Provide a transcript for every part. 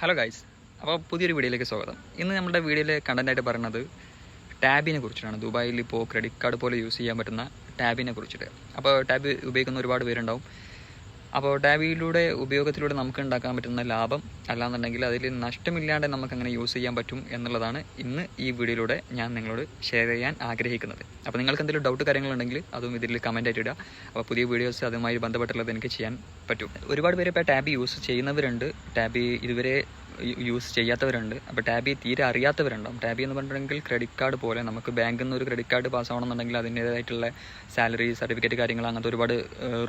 Hello guys അപ്പോൾ പുതിയൊരു വീഡിയോയിലേക്ക് സ്വാഗതം. ഇന്ന് നമ്മുടെ വീഡിയോയിലെ കണ്ടന്റായിട്ട് പറയുന്നത് ടാബിനെ കുറിച്ചിട്ടാണ്. ദുബായിൽ ഇപ്പോൾ ക്രെഡിറ്റ് കാർഡ് പോലെ യൂസ് ചെയ്യാൻ പറ്റുന്ന ടാബിനെ കുറിച്ചിട്ട്. അപ്പോൾ ടാബ് ഉപയോഗിക്കുന്ന ഒരുപാട് പേരുണ്ടാവും. അപ്പോൾ ഡാബിയിലൂടെ ഉപയോഗത്തിലൂടെ നമുക്ക് ഉണ്ടാക്കാൻ പറ്റുന്ന ലാഭം അല്ലാന്നുണ്ടെങ്കിൽ അതിൽ നഷ്ടമില്ലാണ്ട് നമുക്ക് അങ്ങനെ യൂസ് ചെയ്യാൻ പറ്റും എന്നുള്ളതാണ് ഇന്ന് ഈ വീഡിയോയിലൂടെ ഞാൻ നിങ്ങളോട് ഷെയർ ചെയ്യാൻ ആഗ്രഹിക്കുന്നത്. അപ്പോൾ നിങ്ങൾക്ക് എന്തെങ്കിലും ഡൗട്ട് കാര്യങ്ങളുണ്ടെങ്കിൽ അതും ഇതിൽ കമന്റ് ആയിട്ട് ഇടുക. അപ്പോൾ പുതിയ വീഡിയോസ് അതുമായി ബന്ധപ്പെട്ടുള്ളത് എനിക്ക് ചെയ്യാൻ പറ്റും. ഒരുപാട് പേര് ഇപ്പോൾ ടാബ് യൂസ് ചെയ്യുന്നവരുണ്ട്. ടാബ് ഇതുവരെ യൂസ് ചെയ്യാത്തവരുണ്ട്. അപ്പോൾ ടാബി തീരെ അറിയാത്തവരുണ്ടാവും. ടാബി എന്ന് പറഞ്ഞിട്ടുണ്ടെങ്കിൽ ക്രെഡിറ്റ് കാർഡ് പോലെ നമുക്ക് ബാങ്കിൽ നിന്ന് ഒരു ക്രെഡിറ്റ് കാർഡ് പാസ് ആവണമെന്നുണ്ടെങ്കിൽ അതിന്റേതായിട്ടുള്ള സാലറി സർട്ടിഫിക്കറ്റ് കാര്യങ്ങൾ അങ്ങനത്തെ ഒരുപാട്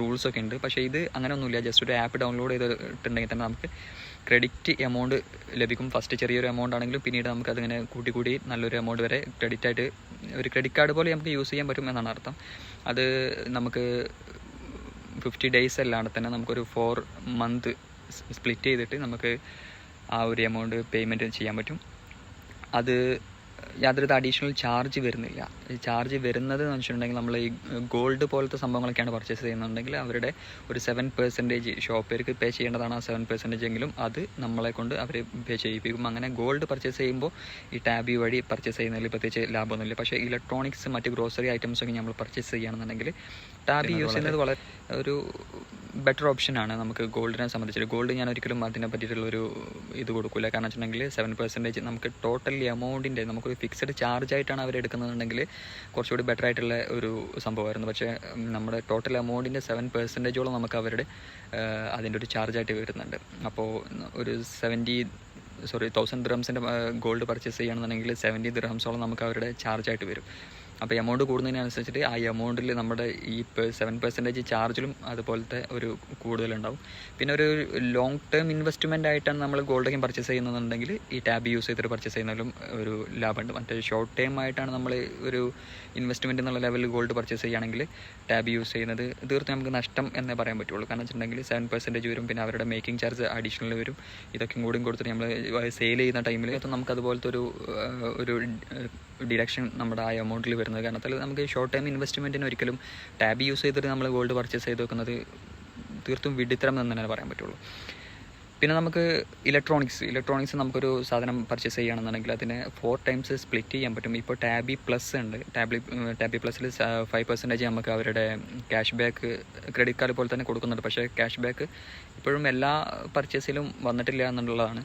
റൂൾസ് ഒക്കെ ഉണ്ട്. പക്ഷേ ഇത് അങ്ങനെ ഒന്നുമില്ല ജസ്റ്റ് ഒരു ആപ്പ് ഡൗൺലോഡ് ചെയ്തിട്ടുണ്ടെങ്കിൽ തന്നെ നമുക്ക് ക്രെഡിറ്റ് എമൗണ്ട് ലഭിക്കും. ഫസ്റ്റ് ചെറിയൊരു എമൗണ്ട് ആണെങ്കിലും പിന്നീട് നമുക്ക് അതിങ്ങനെ കൂട്ടി കൂടി നല്ലൊരു എമൗണ്ട് വരെ ക്രെഡിറ്റ് ആയിട്ട് ഒരു ക്രെഡിറ്റ് കാർഡ് പോലെ നമുക്ക് യൂസ് ചെയ്യാൻ പറ്റും എന്നാണ് അർത്ഥം. അത് നമുക്ക് ഫിഫ്റ്റി ഡേയ്സ് അല്ലാണ്ട് തന്നെ നമുക്കൊരു ഫോർ മന്ത് സ്പ്ലിറ്റ് ചെയ്തിട്ട് നമുക്ക് ആ ഒരു എമൗണ്ട് പേയ്മെന്റ് ചെയ്യാൻ പറ്റും. അത് യാതൊരു അഡീഷണൽ ചാർജ് വരുന്നില്ല. ചാർജ് വരുന്നത് എന്ന് വെച്ചിട്ടുണ്ടെങ്കിൽ നമ്മൾ ഈ ഗോൾഡ് പോലത്തെ സംഭവങ്ങളൊക്കെയാണ് പർച്ചേസ് ചെയ്യുന്നുണ്ടെങ്കിൽ അവരുടെ ഒരു സെവൻ പെർസെന്റേജ് ഷോപ്പേർക്ക് പേ ചെയ്യേണ്ടതാണ് ആ സെവൻ പെർസെന്റേജ് എങ്കിലും അത് നമ്മളെ കൊണ്ട് അവർ പേ ചെയ്യിപ്പിക്കും. അങ്ങനെ ഗോൾഡ് പർച്ചേസ് ചെയ്യുമ്പോൾ ഈ ടാബി വഴി പർച്ചേസ് ചെയ്യുന്നതിൽ പ്രത്യേകിച്ച് ലാഭമൊന്നുമില്ല. പക്ഷേ ഇലക്ട്രോണിക്സ് മറ്റ് ഗ്രോസറി ഐറ്റംസ് ഒക്കെ നമ്മൾ പർച്ചേസ് ചെയ്യുകയാണെന്നുണ്ടെങ്കിൽ ടാബി യൂസ് ചെയ്യുന്നത് വളരെ ഒരു ബെറ്റർ ഓപ്ഷനാണ് നമുക്ക് ഗോൾഡിനെ സംബന്ധിച്ചിട്ട് ഗോൾഡ് ഞാൻ ഒരിക്കലും അതിനെ പറ്റിയിട്ടുള്ളൊരു ഇത് കൊടുക്കില്ല കാരണം വെച്ചിട്ടുണ്ടെങ്കിൽ സെവൻ പെർസെന്റേജ് നമുക്ക് ടോട്ടൽ എമൗണ്ടിന്റെ നമുക്കൊരു ഫിക്സഡ് ചാർജ് ആയിട്ടാണ് അവർ എടുക്കുന്നതെന്നുണ്ടെങ്കിൽ കുറച്ചുകൂടി ബെറ്റർ ആയിട്ടുള്ള ഒരു സംഭവമായിരുന്നു. പക്ഷേ നമ്മുടെ ടോട്ടൽ എമൗണ്ടിന്റെ സെവൻ പെർസെന്റേജോളം നമുക്ക് അവരുടെ അതിന്റെ ഒരു ചാർജ് ആയിട്ട് വരുന്നുണ്ട്. അപ്പോൾ ഒരു സെവന്റി സോറി തൗസൻഡ് ദ്രംസിന്റെ ഗോൾഡ് പർച്ചേസ് ചെയ്യുകയാണെന്നുണ്ടെങ്കിൽ സെവന്റി ദ്രംസോളം നമുക്ക് അവരുടെ ചാർജ് ആയിട്ട് വരും. അപ്പോൾ എമൗണ്ട് കൂടുന്നതിനനുസരിച്ചിട്ട് ആ എമൗണ്ടിൽ നമ്മുടെ ഈ സെവൻ പെർസെന്റേജ് ചാർജിലും അതുപോലത്തെ ഒരു കൂടുതലുണ്ടാവും. പിന്നെ ഒരു ലോങ് ടേം ഇൻവെസ്റ്റ്മെന്റ് ആയിട്ടാണ് നമ്മൾ ഗോൾഡ് ഗോൾഡൊക്കെ പർച്ചേസ് ചെയ്യുന്നതെന്നുണ്ടെങ്കിൽ ഈ ടാബ് യൂസ് ചെയ്തിട്ട് പർച്ചേസ് ചെയ്യുന്നതിലും ഒരു ലാഭമുണ്ട്. മറ്റേ ഷോർട്ട് ടേം ആയിട്ടാണ് നമ്മൾ ഒരു ഇൻവെസ്റ്റ്മെന്റ് എന്നുള്ള ലെവലിൽ ഗോൾഡ് പർച്ചേസ് ചെയ്യുകയാണെങ്കിൽ ടാബ് യൂസ് ചെയ്യുന്നത് തീർത്തും നമുക്ക് നഷ്ടം എന്നേ പറയാൻ പറ്റുള്ളൂ. കാരണം വെച്ചിട്ടുണ്ടെങ്കിൽ സെവൻ പെർസെന്റേജ് വരും പിന്നെ അവരുടെ മേക്കിംഗ് ചാർജ് അഡീഷണൽ വരും. ഇതൊക്കെ കൂടി കൊടുത്തിട്ട് നമ്മൾ സെയിൽ ചെയ്യുന്ന ടൈമിൽ നമുക്ക് അതുപോലത്തെ ഒരു ഒരു ഡിഡക്ഷൻ നമ്മുടെ ആ എമൗണ്ടിൽ വരുന്നത്. കാരണത്തിൽ നമുക്ക് ഷോർട്ട് ടൈം ഇൻവെസ്റ്റ്മെന്റിന് ഒരിക്കലും ടാബ് യൂസ് ചെയ്തിട്ട് നമ്മൾ ഗോൾഡ് പർച്ചേസ് ചെയ്ത് വെക്കുന്നത് തീർത്തും വിഡിത്തരം എന്ന് തന്നെ പറയാൻ പറ്റുള്ളൂ. പിന്നെ നമുക്ക് ഇലക്ട്രോണിക്സ് ഇലക്ട്രോണിക്സ് നമുക്കൊരു സാധനം പർച്ചേസ് ചെയ്യുകയാണെന്നുണ്ടെങ്കിൽ അതിനെ ഫോർ ടൈംസ് സ്പ്ലിറ്റ് ചെയ്യാൻ പറ്റും. ഇപ്പോൾ ടാബി പ്ലസ് ഉണ്ട്. ടാബി ടാബി പ്ലസ്സിൽ ഫൈവ് പെർസെന്റേജ് നമുക്ക് അവരുടെ ക്യാഷ് ബാക്ക് ക്രെഡിറ്റ് കാർഡ് പോലെ തന്നെ കൊടുക്കുന്നുണ്ട്. പക്ഷേ ക്യാഷ് ബാക്ക് ഇപ്പോഴും എല്ലാ പർച്ചേസിലും വന്നിട്ടില്ല എന്നുള്ളതാണ്.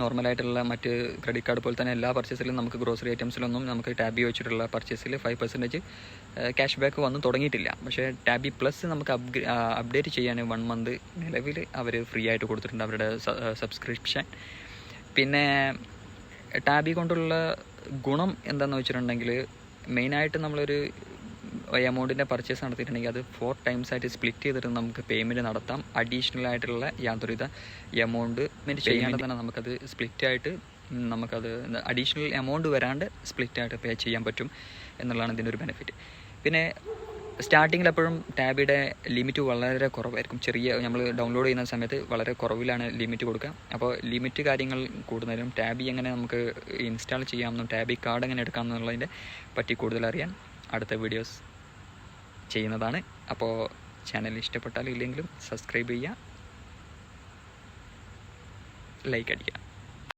നോർമലായിട്ടുള്ള മറ്റ് ക്രെഡിറ്റ് കാർഡ് പോലെ തന്നെ എല്ലാ പർച്ചേസിലും നമുക്ക് ഗ്രോസറി ഐറ്റംസിലൊന്നും നമുക്ക് ടാബി വെച്ചിട്ടുള്ള പർച്ചേസിൽ ഫൈവ് പെർസെന്റേജ് ക്യാഷ് ബാക്ക് വന്ന് തുടങ്ങിയിട്ടില്ല. പക്ഷേ ടാബി പ്ലസ് നമുക്ക് അപ്ഡേറ്റ് ചെയ്യാൻ വൺ മന്ത് നിലവിൽ അവർ ഫ്രീ ആയിട്ട് കൊടുത്തിട്ടുണ്ട് അവരുടെ സബ്സ്ക്രിപ്ഷൻ പിന്നെ ടാബി കൊണ്ടുള്ള ഗുണം എന്താണെന്ന് വെച്ചിട്ടുണ്ടെങ്കിൽ മെയിനായിട്ട് നമ്മളൊരു എമൗണ്ടിന്റെ പർച്ചേസ് നടത്തിയിട്ടുണ്ടെങ്കിൽ അത് ഫോർ ടൈംസ് ആയിട്ട് സ്പ്ലിറ്റ് ചെയ്തിട്ട് നമുക്ക് പേയ്മെന്റ് നടത്താം. അഡീഷണൽ ആയിട്ടുള്ള യാതൊരുവിധ എമൗണ്ട് ചെയ്യാണ്ട് തന്നെ നമുക്കത് സ്പ്ലിറ്റ് ആയിട്ട് നമുക്കത് അഡീഷണൽ എമൗണ്ട് വരാണ്ട് സ്പ്ലിറ്റ് ആയിട്ട് പേ ചെയ്യാൻ പറ്റും എന്നുള്ളതാണ് ഇതിന്റെ ഒരു ബെനിഫിറ്റ് പിന്നെ സ്റ്റാർട്ടിങ്ങിൽ എപ്പോഴും ടാബിയുടെ ലിമിറ്റ് വളരെ കുറവായിരിക്കും. ചെറിയ നമ്മൾ ഡൗൺലോഡ് ചെയ്യുന്ന സമയത്ത് വളരെ കുറവിലാണ് ലിമിറ്റ് കൊടുക്കുക. അപ്പോൾ ലിമിറ്റ് കാര്യങ്ങൾ കൂടുന്നതിനും ടാബി എങ്ങനെ നമുക്ക് ഇൻസ്റ്റാൾ ചെയ്യാമെന്നും ടാബി കാർഡ് എങ്ങനെ എടുക്കാമെന്നുള്ളതിന്റെ പറ്റി കൂടുതൽ അറിയാൻ അടുത്ത വീഡിയോസ് ചെയ്യുന്നതാണ്. അപ്പോൾ ചാനൽ ഇഷ്ടപ്പെട്ടാൽ ഇല്ലെങ്കിലും സബ്സ്ക്രൈബ് ചെയ്യുക. ലൈക്ക് അടിക്കുക.